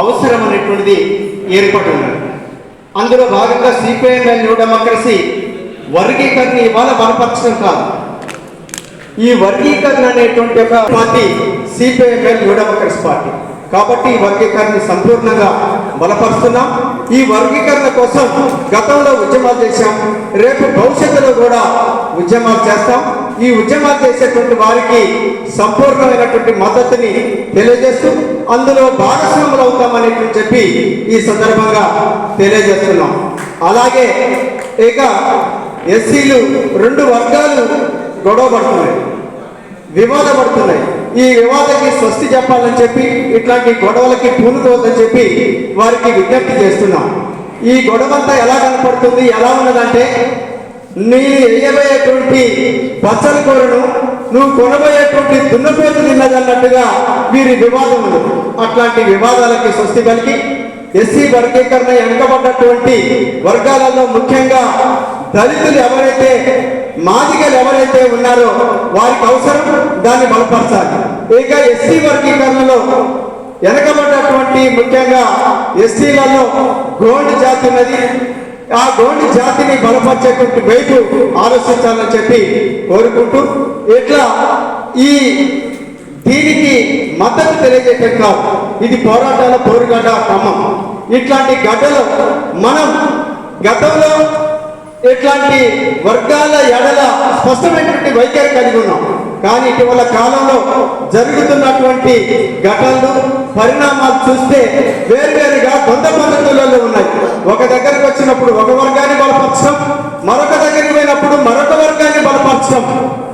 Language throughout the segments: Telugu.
అవసరం అనేటువంటిది ఏర్పడి ఉన్నది అందులో భాగంగా సిపిఐఎం న్యూ డెమోక్రసీ వర్గీకరణ ఇవాళ బలపరచడం కాదు. ఈ వర్గీకరణ అనేటువంటి ఒక party CPIML new democracy party. కాబట్టి ఈ వర్గీకరణ సంపూర్ణంగా బలపరుస్తున్నాం. ఈ వర్గీకరణ కోసం గతంలో ఉద్యమాలు చేశాం. రేపు భవిష్యత్తులో కూడా ఉద్యమాలు చేస్తాం. ఈ ఉద్యమాలు చేసేటువంటి వారికి సంపూర్ణమైనటువంటి మద్దతుని తెలియజేస్తూ అందులో భాగస్వాములు అవుతామని చెప్పి ఈ సందర్భంగా తెలియజేస్తున్నాం. అలాగే ఇక ఎస్సీలు రెండు వర్గాలు గొడవ పడుతున్నాయి వివాదపడుతున్నాయి. ఈ వివాదకి స్వస్తి చెప్పాలని చెప్పి ఇట్లాంటి గొడవలకి పూనుకోవద్దని చెప్పి వారికి విజ్ఞప్తి చేస్తున్నాం. ఈ గొడవంతా ఎలా కనపడుతుంది ఎలా ఉన్నదంటే నీ వేయబోయేటువంటి పచ్చల కూరను నువ్వు కొనబోయేటువంటి దున్నపోతు తిన్నదన్నట్టుగా వీరి వివాదం ఉంది. అట్లాంటి వివాదాలకి స్వస్తి పలికి ఎస్సీ వర్గీకరణ వెనుకబడ్డటువంటి వర్గాలలో ముఖ్యంగా దళితులు ఎవరైతే మాదిగలు ఎవరైతే ఉన్నారో వారికి అవసరం దాన్ని బలపరచాలి. ఇక ఎస్సీ వర్గీకరణలో వెనకబడ్డటువంటి ముఖ్యంగా ఎస్సీలలో గోండ్ జాతి ఉన్నది. ఆ గోండు జాతిని బలపరిచేటువంటి వైపు ఆలోచించాలని చెప్పి కోరుకుంటూ ఇట్లా ఈ దీనికి మద్దతు తెలియజేయటం కాదు ఇది పోరాటాల పోరుగడ్డ క్రమం. ఇట్లాంటి గడ్డలో మనం గతంలో ఇట్లాంటి వర్గాల ఎడల స్పష్టమైనటువంటి వైఖరి కలిగి ఉన్నాం. కానీ ఇటీవల కాలంలో జరుగుతున్నటువంటి ఘటనలు పరిణామాలు చూస్తే వేరువేరుగా కొంత పద్ధతులలో ఉన్నాయి. ఒక దగ్గర వచ్చినప్పుడు ఒక వర్గాన్ని బలపరచడం మరొక దగ్గరికి పోయినప్పుడు మరొక వర్గాన్ని బలపరచడం.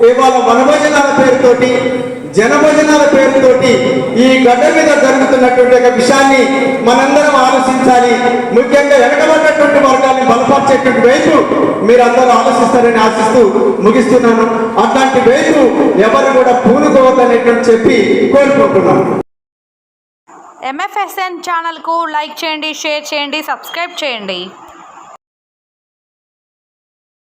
ఇవాళ వనభోజనాల పేరుతోటి జనభోజనాల పేరుతోటి ఈ గడ్డ మీద జరుగుతున్నటువంటి ఒక విషయాన్ని మనందరం ఆలోచించాలి. ముఖ్యంగా వెనకబడినటువంటి వర్గాన్ని బలపరిచేటువంటి వైపు మీరందరూ ఆలోచిస్తారని ఆశిస్తూ ముగిస్తున్నాను. అట్లాంటి వైపు ఎవరు కూడా పూనుకోవద్దనేటువంటి చెప్పి కోరుకుంటున్నాను. ఎంఎఫ్ఎస్ఎన్ ఛానల్కు లైక్ చేయండి షేర్ చేయండి సబ్స్క్రైబ్ చేయండి.